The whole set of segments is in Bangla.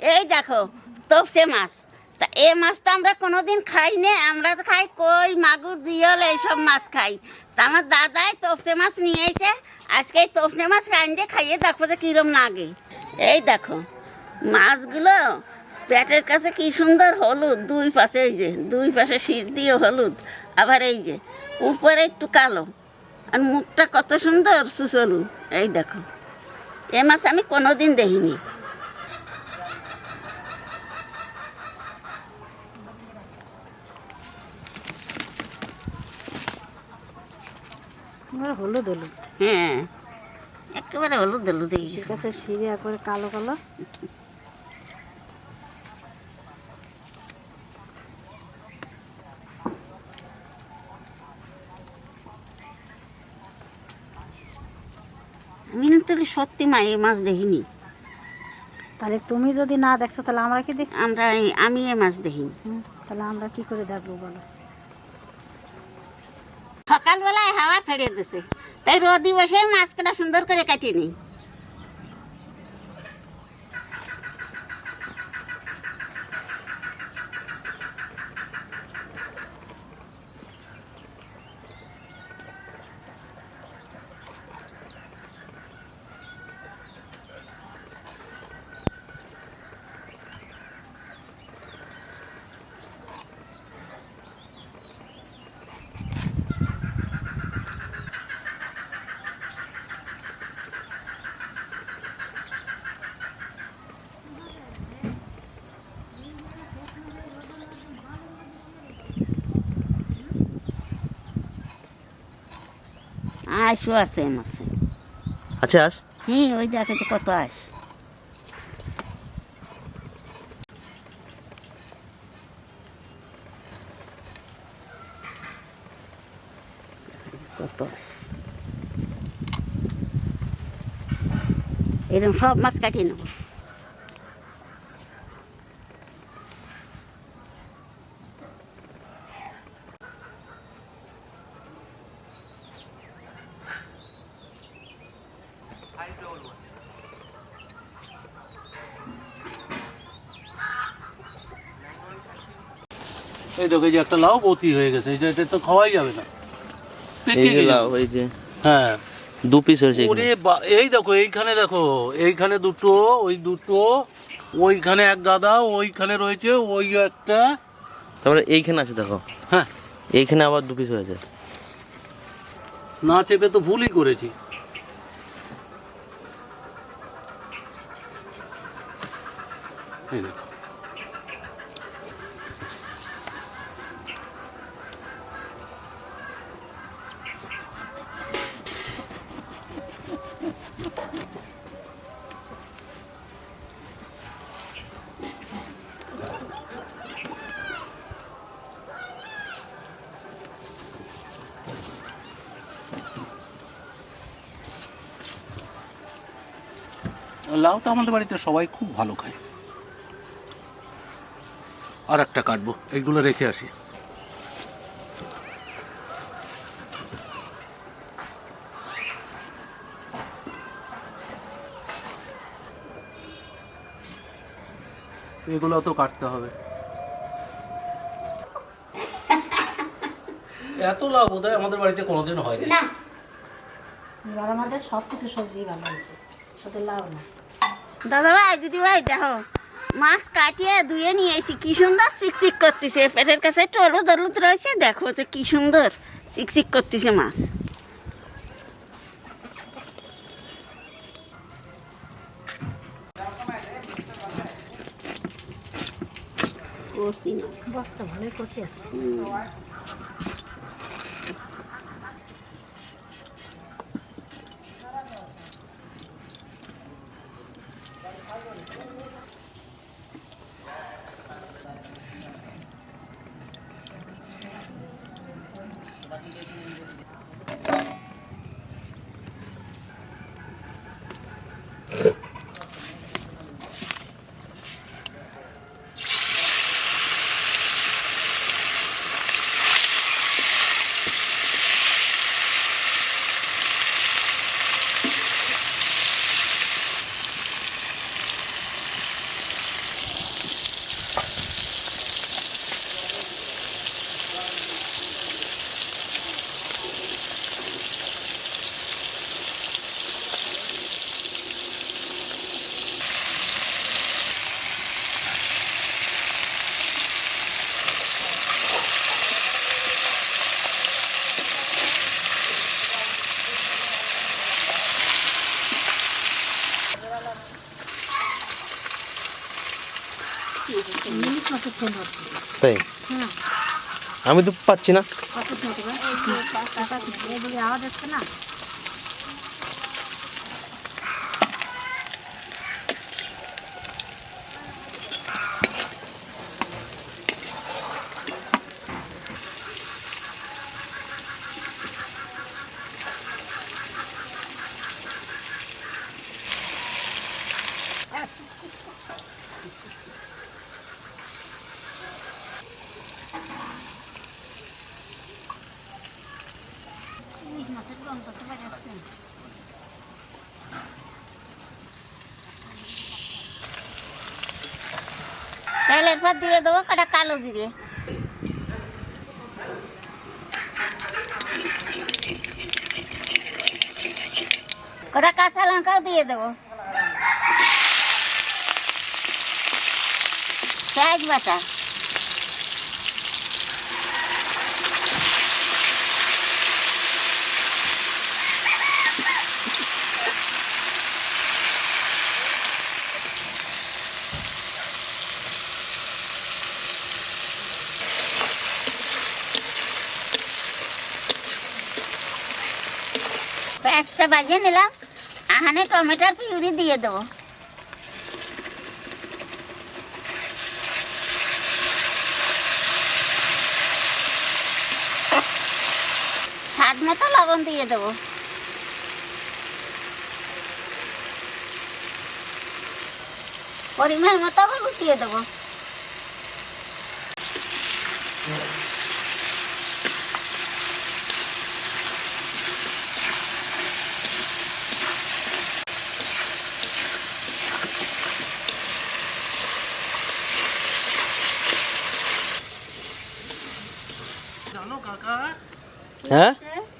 এই দেখো, তপসে মাছ। তা এই মাছ তো আমরা কোনোদিন খাই না, আমরা তো খাই কই, মাগুর, জিয়ল, এইসব মাছ খাই। তা আমার দাদাই তপসে মাছ নিয়ে এসে আজকে এই তপসে মাছ রাঁধে, খাইয়ে দেখো যে কিরম লাগে। এই দেখো, মাছগুলো পেটের কাছে কি সুন্দর হলুদ, দুই পাশে এই যে, দুই পাশে শির দিয়ে হলুদ, আবার এই যে, উপরে একটু কালো। আর মুখটা কত সুন্দর সুসলু। এই দেখো, এ মাছ আমি কোনোদিন দেখিনি। হলুদ হলুদ। হ্যাঁ। একেবারে হলুদ হলুদ এই ঠিক আছে সিঁড়ি একবারে কালো কালো। কিন্তু সত্যি মা এই মাছ দেখিনি। তাহলে তুমি যদি না দেখছ তাহলে আমরা কি দেখ আমরা এই- আমি এ মাছ দেখিনি। তাহলে আমরা কি করে দেখব বলো? সকালবেলায় হাওয়া ছেড়ে দিছে। তাই রোদি বসে মাছটা সুন্দর করে কাটিয়ে নিই আইসও আছে মাছে আচ্ছা আস? হ্যাঁ ওই দেখে তো কত আস। কত আস। এরকম সব মাছ কাটিয়ে নেব। এই দেখো এই যে একটা লাউ বতি হয়ে গেছে এটা এটা তো খাওয়াই যাবে না। পেকে যে লাউ এই যে হ্যাঁ। দু পিস হয়েছে ওরে এই দেখো এইখানে দেখো এইখানে দুটো ওই দুটো ওইখানে এক গাদা ওইখানে রয়েছে ওই একটা। তারপরে এইখানে আছে দেখো। হ্যাঁ। এইখানে আবার দু পিস হয়েছে। না চেপে তো ভুলই করেছি। এই দেখো। লাউটা আমাদের বাড়িতে সবাই খুব ভালো খায়। আর একটা কাটবো এইগুলো রেখে আসি। এগুলো তো কাটতে হবে। এত লাভ বোধহয় আমাদের বাড়িতে কোনোদিন হয়নি। না। এবার আমাদের সব কিছু সবজি ভালো হয়েছে শুধু লাউ না। দাদা ভাই দিদি ভাই দেখো মাছ কাটিয়ে ধুয়ে নিয়ে এসি কি সুন্দর চিকচিক করতেছে। পেটের কাছে একটু হলুদ হলুদ রয়েছে। দেখো যে কি সুন্দর চিকচিক করতেছে মাছ। কষি না। বাহ তো ভালোই কচি আছে। তাই? আমি তো পাচ্ছি না কত সেন্ট হবে এগুলি আওয়াজ হচ্ছে না ইলিশ মাছের গন্ধ তো বেরোচ্ছে তাহলে এরপর দিয়ে দেবো কটা কালো জিরে কটা কাঁচা লঙ্কাও দিয়ে দেবো। পেঁয়াজ বাটা। পেঁয়াজটা বাজিয়ে নিলাম। আহানে টমেটোর পিউরি দিয়ে দেবো। স্বাদ মতো লবণ দিয়ে দেবো। পরিমাণ মতো হলুদ দিয়ে দেবো। হ্যাঁ?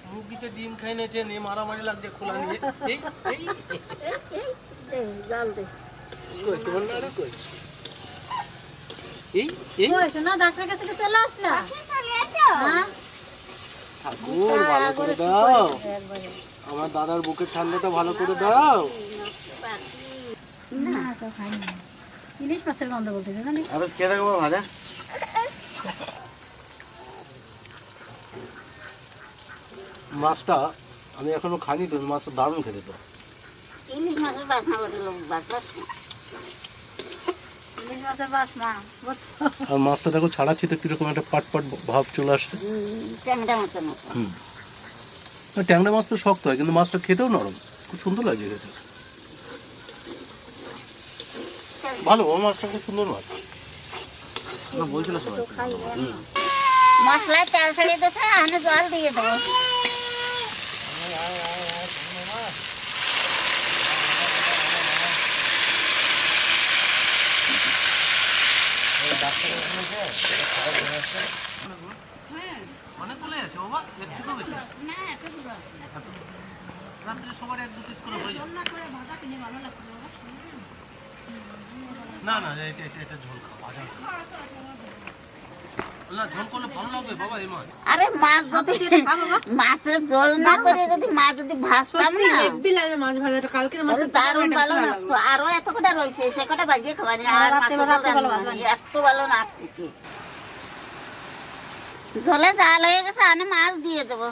মুরগিতে ডিম খাই নিয়েছে নিয়ে মারামারি লাগছে খোলা নিয়ে। এই এই জল দে কই তোমার না কই এই এই। ওই শোনো ডাক্তারের কাছে তো চলে আসলা? হ্যাঁ? ঠাকুর ভালো করে দাও। আমার দাদার বুকের ঠান্ডাটা ভালো করে দাও। না তো খাইনি। ইলিশ মাছের গন্ধ বলতেছে জানি আবার কে রাখব ভাজা? মাছটা আমি এখনও খাইনি তো মাছটা দারুণ খেতে তো। ইলিশ মাছের বাসনা লোক আর মাছটা দেখো ছাড়াচ্ছি তো কীরকম একটা পাট পাট ভাব চলে আসছে। ট্যাংরা হুম। ট্যাংরা মাছ তো শক্ত হয় কিন্তু মাছটা খেতেও নরম খুব সুন্দর লাগে খেতে। ভালো ও মাছটা খুব সুন্দর মাছ। বলছিল সবাই। মশলায় তেল ছেড়ে দিতে জল দিয়ে দেবো। অনেকগুলো আছে বাবা থেকেও বেশি রাত্রে সবার এক দু পিস করে হয়ে যাবে না না, এটা এটা ঝোল খাওয়া ভাজা। আরে মাছ যদি মাছের জল না করে যদি মাছ যদি ভাজতাম না। মাছ ভাজাটা কালকের তাহলে দারুণ ভালো লাগতো। আরও এত কটা রয়েছে সে কটা বাজিয়ে খাওয়ানি আর মাছের ঝোল রান্না করিনি। এত ভালো লাগতেছে। জলে জাল হয়ে গেছে আনে মাছ দিয়ে দেবো।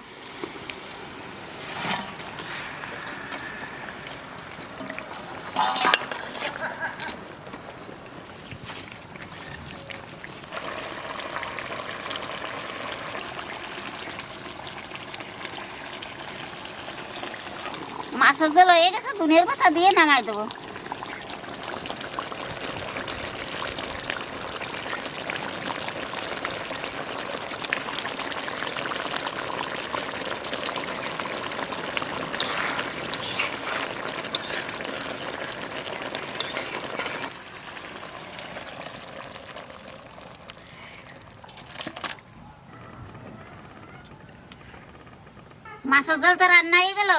মাছের জল হয়ে গেছে, দুনিয়ার পাতা দিয়ে নামাই দেবো। মাছের জল তো রান্না হয়ে গেল।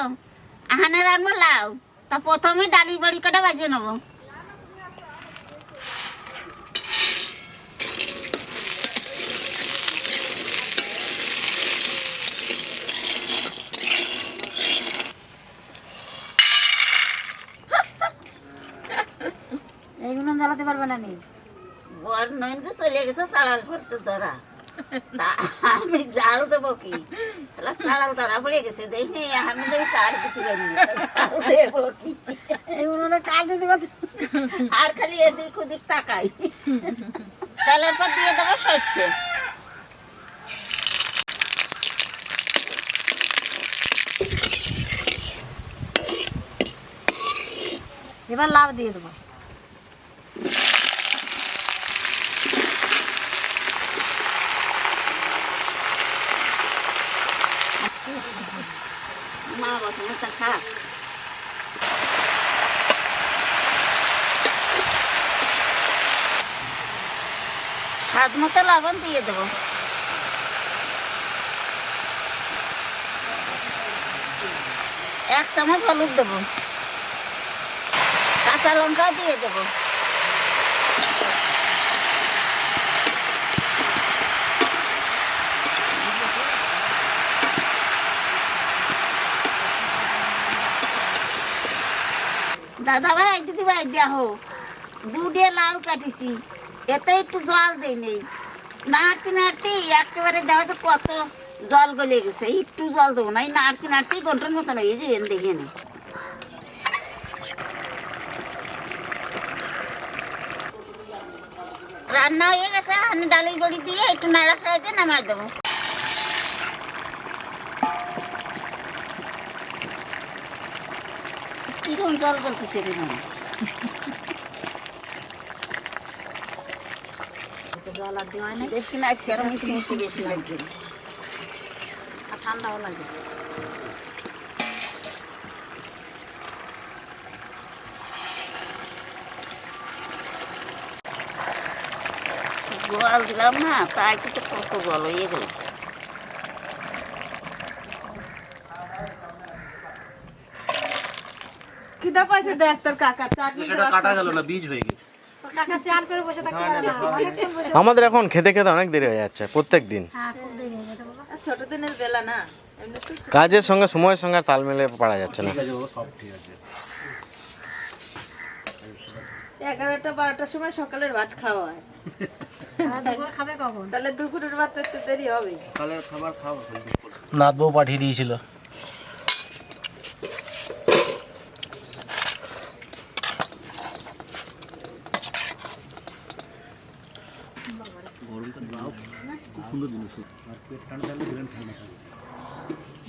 আহানে রান্না লাও। তা প্রথমে ডালি বড়ি কটা বাজিয়ে নেব? এইগুলো জ্বালাতে পারবে না নি? বর নইন তো চলে গেছে চালাল পড়ছে ধরা আমি জাল দেবো কি? তাহলে ধরা পড়ে গেছে দেখি আমি তো কার দিতে পারি দেবো কি? উনুনে কাঠ দিতে পারতে আর খালি এদিক ওদিক তাকাই। তেলের পর দিয়ে দেবো সর্ষে। এবার লাভ দিয়ে দেবো মা বাবা তা খারাপ স্বাদ মতো লবণ দিয়ে দেবো। এক চামচ হলুদ দেবো। কাঁচা লঙ্কা দিয়ে দেবো। দাদা ভাই দিদি ভাই দেখো দুধে লাউ কাটিছি। এতে একটু জল দেই নেই। নাড়তে নাড়তে একেবারে দেখো তো কত জল গলে গেছে, একটু জল দেবো না, এই নাড়তে নাড়তেই ঘণ্টার মতন হয়ে যাবেন দেখে নে। রান্না হয়ে গেছে, আমি ডালের বড়ি দিয়ে একটু নাড়া সাহায্যে নামাই দেবো। কীরকম জল বলতেছে রে মামা? দেওয়া নেই বেশি না কেরম একটু মিষ্টি লাগছে আর ঠান্ডাও লাগে জল দিলাম না তাই তো কত জল হয়ে গেল খিদা পাইছে দেখ তোর কাকা চাটনি কাটা গেল না বীজ হয়ে গেছে আমাদের এখন খেতে খেতে অনেক দেরি হয়ে যাচ্ছে প্রত্যেক দিন। হ্যাঁ খুব দেরি হয়ে যেতে বাবা। ছোট দিনের বেলা না এমনি তো কাজের সঙ্গে সময়ের সঙ্গে তাল মিলে পারা যাচ্ছে না। এগারোটা বারোটার সময় সকালের ভাত খাওয়া হয়। তাহলে দুপুরের ভাত তো একটু দেরি হবে। কালের খাবার খাও নাথ পাঠিয়ে দিয়েছিল।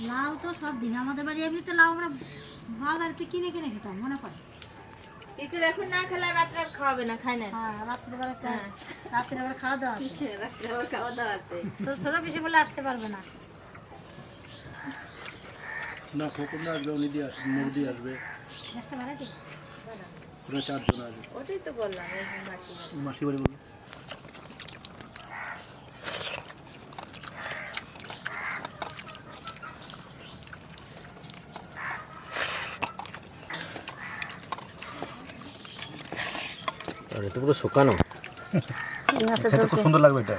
লাউ তো সব দিন আমাদের বাড়ি এমনিতে লাউ আমরা বাজারেতে কিনে কিনে খেতাম মনে পড়ে। টিচার এখন না খেলে রাত্রে আর খাওয়াবে না খাই না? হ্যাঁ রাত্রিবেলা একটা রাত্রিবেলা খাওয়া দাওয়া আছে। রাত্রে আবার খাওয়া দাওয়া আছে। তো ছোট বেশি বলে আসতে পারবে না। না খোকন আসবে উনি দিয়ে আসবে মুরদি আসবে। গ্যাসটা বাড়াই দিই ওরা চারজন আসবে। ওটাই তো বললাম মাসি বাড়ি বলব এটা পুরো শুকানো খেতে খুব সুন্দর লাগবে এটা।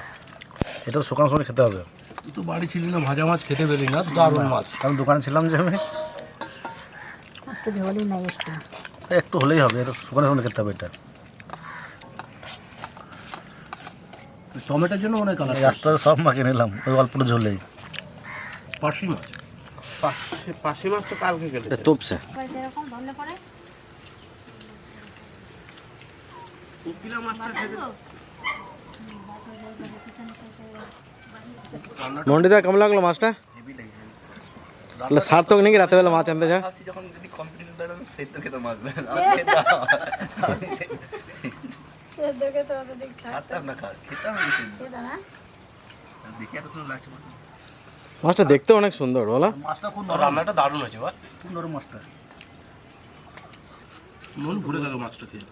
এটা তো শুকানো সময় খেতে হবে। তো বাড়ি ছিলি না ভাজা মাছ খেতে পেলি না দারুণ মাছ। কারণ দোকানে ছিলাম যে আমি। আজকে ঝোলই নাই একটু একটু হলেই হবে এটা শুকানো সময় খেতে হবে এটা। টমেটোর জন্য অনেক কালার এই আস্তে আস্তে সব মাখিয়ে নিলাম ওই অল্প ঝোলেই। পার্সি মাছ। পাশি মাছ তো কালকে কেটে তোপসে যেরকম মন্ডিদা কেমন লাগল মাছটা? তাহলে সার্থক নাকি রাতেবেলা মাছ আনতে যা যখন যদি কম্পিটিশন থাকে আমি সেই খেতে মাছ আমি খেতাম না খেতাম দেখে এত সুন্দর লাগছে মাছটা। দেখতে অনেক সুন্দর বলো। মাছটা খুব রান্নাটা দারুণ হয়েছে বা খুব নরম মাছটা। মন ঘুরে গেল মাছটা খেয়ে।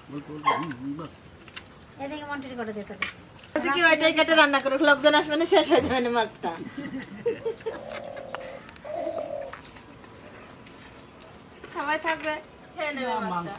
এদিকে মন্টির করে দিতে হবে। কি ওইটাই কেটে রান্না করে লোকজন আসবে না শেষ হয়ে যাবে না মাছটা। সবাই থাকবে খেয়ে নেবে মাছটা।